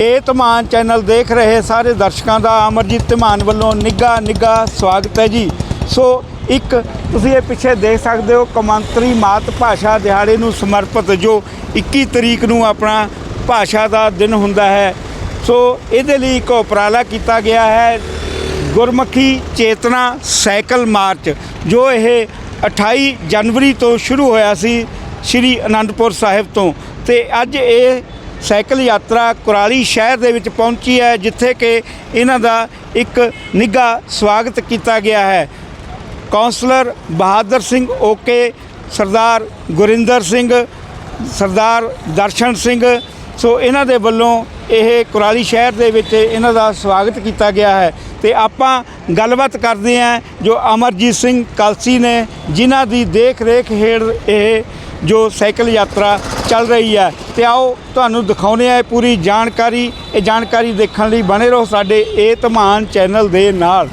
ਇਹ ਧਮਾਨ ਚੈਨਲ ਦੇਖ ਰਹੇ ਸਾਰੇ ਦਰਸ਼ਕਾਂ ਦਾ ਅਮਰਜੀਤ ਧਮਾਨ ਵੱਲੋਂ ਨਿੱਘਾ ਨਿੱਘਾ ਸਵਾਗਤ ਹੈ ਜੀ। ਸੋ ਇੱਕ ਤੁਸੀਂ ਇਹ ਪਿੱਛੇ ਦੇਖ ਸਕਦੇ ਹੋ, ਕੌਮਾਂਤਰੀ ਮਾਤ ਭਾਸ਼ਾ ਦਿਹਾੜੇ ਨੂੰ ਸਮਰਪਿਤ ਜੋ 21 ਤਰੀਕ ਨੂੰ ਆਪਣਾ ਭਾਸ਼ਾ ਦਾ ਦਿਨ ਹੁੰਦਾ ਹੈ। ਸੋ ਇਹਦੇ ਲਈ ਇੱਕ ਉਪਰਾਲਾ ਕੀਤਾ ਗਿਆ ਹੈ, ਗੁਰਮੁਖੀ ਚੇਤਨਾ ਸਾਈਕਲ ਮਾਰਚ, ਜੋ ਇਹ 28 ਜਨਵਰੀ ਤੋਂ ਸ਼ੁਰੂ ਹੋਇਆ ਸੀ ਸ਼੍ਰੀ ਅਨੰਦਪੁਰ ਸਾਹਿਬ ਤੋਂ। ਤੇ ਅੱਜ ਇਹ ਸਾਈਕਲ ਯਾਤਰਾ ਕੁਰਾਲੀ ਸ਼ਹਿਰ ਦੇ ਵਿੱਚ ਪਹੁੰਚੀ ਹੈ, ਜਿੱਥੇ ਕਿ ਇਹਨਾਂ ਦਾ ਇੱਕ ਨਿੱਘਾ ਸਵਾਗਤ ਕੀਤਾ ਗਿਆ ਹੈ। Councillor Bahadur Singh okay, Sardar Gurinder Singh, Sardar Darshan Singh, so ਇਹਨਾਂ ਦੇ ਵੱਲੋਂ ਇਹ ਕੁਰਾਲੀ ਸ਼ਹਿਰ ਦੇ ਵਿੱਚ ਇਹਨਾਂ ਦਾ ਸਵਾਗਤ ਕੀਤਾ ਗਿਆ ਹੈ। ਤੇ ਆਪਾਂ ਗੱਲਬਾਤ ਕਰਦੇ ਹਾਂ ਜੋ ਅਮਰਜੀਤ ਸਿੰਘ ਕਲਸੀ ਨੇ, ਜਿਨ੍ਹਾਂ ਦੀ ਦੇਖ ਰੇਖ ਹੇਠ ਇਹ ਜੋ ਸਾਈਕਲ ਯਾਤਰਾ ਚੱਲ ਰਹੀ ਹੈ। ਤੇ ਆਓ ਤੁਹਾਨੂੰ ਦਿਖਾਉਂਦੇ ਆ ਇਹ ਪੂਰੀ ਜਾਣਕਾਰੀ। ਇਹ ਜਾਣਕਾਰੀ ਦੇਖਣ ਲਈ ਬਣੇ ਰਹੋ ਸਾਡੇ ਇਹ ਧਮਾਨ ਚੈਨਲ ਦੇ ਨਾਲ।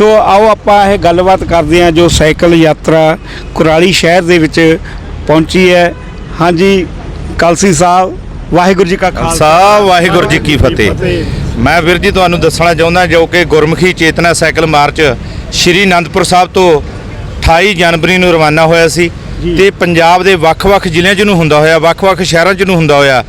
ਸੋ ਆਓ ਆਪਾਂ ਇਹ ਗੱਲਬਾਤ ਕਰਦੇ ਹਾਂ ਜੋ ਸਾਈਕਲ ਯਾਤਰਾ ਕੁਰਾਲੀ ਸ਼ਹਿਰ ਦੇ ਵਿੱਚ ਪਹੁੰਚੀ ਹੈ। ਹਾਂਜੀ ਕਲਸੀ ਸਾਹਿਬ ਵਾਹਿਗੁਰੂ ਜੀ ਕਾ ਖਾਲਸਾ। ਵਾਹਿਗੁਰੂ ਜੀ ਕੀ ਫਤਿਹ। ਮੈਂ ਵੀਰ ਜੀ ਤੁਹਾਨੂੰ ਦੱਸਣਾ ਚਾਹੁੰਦਾ ਜੋ ਕਿ ਗੁਰਮੁਖੀ ਚੇਤਨਾ ਸਾਈਕਲ ਮਾਰਚ ਸ਼੍ਰੀ ਅਨੰਦਪੁਰ ਸਾਹਿਬ ਤੋਂ 28 ਜਨਵਰੀ ਨੂੰ ਰਵਾਨਾ ਹੋਇਆ ਸੀ। ਤੇ ਪੰਜਾਬ ਦੇ ਵੱਖ-ਵੱਖ ਜ਼ਿਲ੍ਹਿਆਂ 'ਚ ਨੂੰ ਹੁੰਦਾ ਹੋਇਆ ਵੱਖ-ਵੱਖ ਸ਼ਹਿਰਾਂ 'ਚ ਨੂੰ ਹੁੰਦਾ ਹੋਇਆ।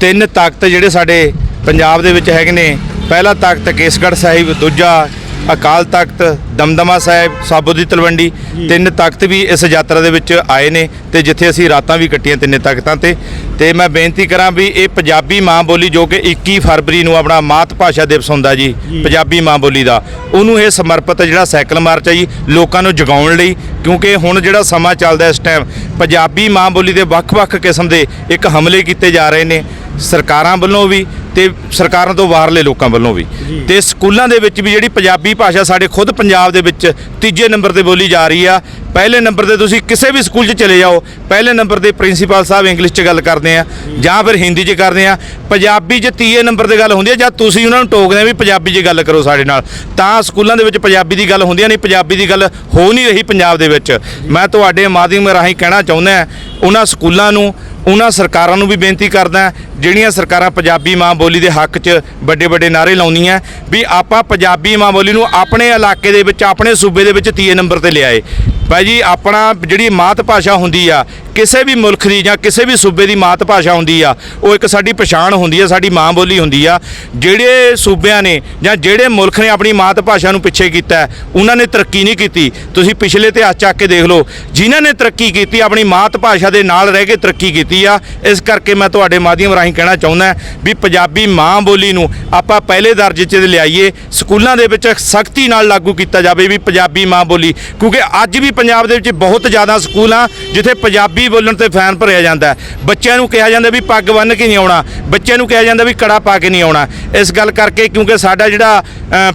ਤਿੰਨ ਤਖਤ ਜਿਹੜੇ ਸਾਡੇ ਪੰਜਾਬ ਦੇ ਵਿੱਚ ਹੈਗੇ ਨੇ। ਪਹਿਲਾ ਤਖਤ ਕੇਸਗੜ੍ਹ ਸਾਹਿਬ ਦੂਜਾ ਅਕਾਲ ਤਖਤ ਦਮਦਮਾ ਸਾਹਿਬ ਸਾਬੋ ਦੀ ਤਲਵੰਡੀ। ਤਿੰਨ ਤਖਤ ਵੀ ਇਸ ਯਾਤਰਾ ਦੇ ਵਿੱਚ ਆਏ ਨੇ ਤੇ ਜਿੱਥੇ ਅਸੀਂ ਰਾਤਾਂ ਵੀ ਕੱਟੀਆਂ ਤਿੰਨੇ ਤਖਤਾਂ ਤੇ ਤੇ ਮੈਂ ਬੇਨਤੀ ਕਰਾਂ ਵੀ ਇਹ ਪੰਜਾਬੀ ਮਾਂ ਬੋਲੀ ਜੋ ਕਿ 21 ਫਰਵਰੀ ਨੂੰ ਆਪਣਾ ਮਾਤ ਭਾਸ਼ਾ ਦਿਵਸ ਹੁੰਦਾ ਜੀ। ਪੰਜਾਬੀ ਮਾਂ ਬੋਲੀ ਦਾ ਉਹਨੂੰ ਇਹ ਸਮਰਪਿਤ ਜਿਹੜਾ ਸਾਈਕਲ ਮਾਰਚ ਹੈ ਜੀ ਲੋਕਾਂ ਨੂੰ ਜਗਾਉਣ ਲਈ ਕਿਉਂਕਿ ਹੁਣ ਜਿਹੜਾ ਸਮਾਂ ਚੱਲਦਾ ਇਸ ਟਾਈਮ ਪੰਜਾਬੀ ਮਾਂ ਬੋਲੀ ਦੇ ਵੱਖ-ਵੱਖ ਕਿਸਮ ਦੇ ਇੱਕ ਹਮਲੇ ਕੀਤੇ ਜਾ ਰਹੇ ਨੇ ਸਰਕਾਰਾਂ ਵੱਲੋਂ ਵੀ ਤੇ ਸਰਕਾਰਾਂ ਤੋਂ ਬਾਹਰਲੇ ਲੋਕਾਂ ਵੱਲੋਂ ਵੀ। ਤੇ ਸਕੂਲਾਂ ਦੇ ਵਿੱਚ ਵੀ ਜਿਹੜੀ ਪੰਜਾਬੀ ਭਾਸ਼ਾ ਸਾਡੇ ਖੁਦ ਪੰਜਾਬ ਦੇ ਵਿੱਚ ਤੀਜੇ ਨੰਬਰ ਤੇ ਬੋਲੀ ਜਾ ਰਹੀ ਆ। ਪਹਿਲੇ ਨੰਬਰ ਤੇ ਤੁਸੀਂ ਕਿਸੇ ਵੀ ਸਕੂਲ 'ਚ ਚਲੇ ਜਾਓ ਪਹਿਲੇ ਨੰਬਰ ਤੇ ਪ੍ਰਿੰਸੀਪਲ ਸਾਹਿਬ ਇੰਗਲਿਸ਼ 'ਚ ਗੱਲ ਕਰਦੇ ਆ ਜਾਂ। ਫਿਰ ਹਿੰਦੀ 'ਚ ਕਰਦੇ ਆ। ਪੰਜਾਬੀ 'ਚ ਤੀਏ ਨੰਬਰ ਤੇ ਗੱਲ ਹੁੰਦੀ ਆ ਜਾਂ ਤੁਸੀਂ ਉਹਨਾਂ ਨੂੰ ਟੋਕਦੇ ਆ ਵੀ ਪੰਜਾਬੀ 'ਚ ਗੱਲ ਕਰੋ ਸਾਡੇ ਨਾਲ। ਤਾਂ ਸਕੂਲਾਂ ਦੇ ਵਿੱਚ ਪੰਜਾਬੀ ਦੀ ਗੱਲ ਹੁੰਦੀ ਆ ਨਹੀਂ ਪੰਜਾਬੀ ਦੀ ਗੱਲ ਹੋ ਨਹੀਂ ਰਹੀ ਪੰਜਾਬ ਦੇ ਵਿੱਚ। ਮੈਂ ਤੁਹਾਡੇ ਮਾਧਿਅਮ ਰਾਹੀਂ ਕਹਿਣਾ ਚਾਹੁੰਦਾ ਉਹਨਾਂ ਸਕੂਲਾਂ ਨੂੰ ਉਹਨਾਂ ਸਰਕਾਰਾਂ ਨੂੰ ਵੀ ਬੇਨਤੀ ਕਰਦਾ ਜਿਹੜੀਆਂ ਸਰਕਾਰਾਂ ਪੰਜਾਬੀ ਮਾਂ ਬੋਲੀ ਦੇ ਹੱਕ 'ਚ ਵੱਡੇ ਵੱਡੇ ਨਾਰੇ ਲਾਉਂਦੀਆਂ ਵੀ ਆਪਾਂ ਪੰਜਾਬੀ ਮਾਂ ਬੋਲੀ ਨੂੰ ਆਪਣੇ ਇਲਾਕੇ ਦੇ ਵਿੱਚ, ਆਪਣੇ ਸੂਬੇ ਦੇ ਵਿੱਚ ਤੀਏ ਨੰਬਰ ਤੇ ਲਿਆਏ। ਭਾਈ ਜੀ, ਆਪਣਾ ਜਿਹੜੀ ਮਾਤ ਭਾਸ਼ਾ ਹੁੰਦੀ ਆ, ਕਿਸੇ ਵੀ ਮੁਲਕ ਦੀ ਜਾਂ ਕਿਸੇ ਵੀ ਸੂਬੇ ਦੀ ਮਾਤ ਭਾਸ਼ਾ ਹੁੰਦੀ ਆ, ਉਹ ਇੱਕ ਸਾਡੀ ਪਛਾਣ ਹੁੰਦੀ ਆ, ਸਾਡੀ ਮਾਂ ਬੋਲੀ ਹੁੰਦੀ ਆ। ਜਿਹੜੇ ਸੂਬਿਆਂ ਨੇ ਜਾਂ ਜਿਹੜੇ ਮੁਲਕ ਨੇ ਆਪਣੀ ਮਾਤ ਭਾਸ਼ਾ ਨੂੰ ਪਿੱਛੇ ਕੀਤਾ, ਉਹਨਾਂ ਨੇ ਤਰੱਕੀ ਨਹੀਂ ਕੀਤੀ। ਤੁਸੀਂ ਪਿਛਲੇ ਇਤਿਹਾਸ ਚੱਕ ਕੇ ਦੇਖ ਲਓ, ਜਿਨ੍ਹਾਂ ਨੇ ਤਰੱਕੀ ਕੀਤੀ, ਆਪਣੀ ਮਾਤ ਭਾਸ਼ਾ ਦੇ ਨਾਲ ਰਹਿ ਕੇ ਤਰੱਕੀ ਕੀਤੀ ਆ, ਇਸ ਕਰਕੇ ਮੈਂ ਤੁਹਾਡੇ ਮਾਧਿਅਮ ਰਾਹੀਂ ਕਹਿਣਾ ਚਾਹੁੰਦਾ ਵੀ ਪੰਜਾਬੀ ਮਾਂ ਬੋਲੀ ਨੂੰ ਆਪਾਂ ਪਹਿਲੇ ਦਰਜੇ 'ਚ ਲਿਆਈਏ, ਸਕੂਲਾਂ ਦੇ ਵਿੱਚ ਸਖਤੀ ਨਾਲ ਲਾਗੂ ਕੀਤਾ ਜਾਵੇ ਵੀ ਪੰਜਾਬੀ ਮਾਂ ਬੋਲੀ, ਕਿਉਂਕਿ ਅੱਜ ਵੀ ਪੰਜਾਬ ਦੇ ਵਿੱਚ ਬਹੁਤ ਜ਼ਿਆਦਾ ਸਕੂਲ ਆ ਜਿੱਥੇ ਪੰਜਾਬੀ ਬੋਲਣ ਤੇ ਫੈਨ ਭਰਿਆ ਜਾਂਦਾ ਬੱਚਿਆਂ ਨੂੰ ਕਿਹਾ ਜਾਂਦਾ ਵੀ ਪੱਗ ਬੰਨ੍ਹ ਕੇ ਨਹੀਂ ਆਉਣਾ। ਬੱਚਿਆਂ ਨੂੰ ਕਿਹਾ ਜਾਂਦਾ ਵੀ ਕੜਾ ਪਾ ਕੇ ਨਹੀਂ ਆਉਣਾ। ਇਸ ਗੱਲ ਕਰਕੇ ਕਿਉਂਕਿ ਸਾਡਾ ਜਿਹੜਾ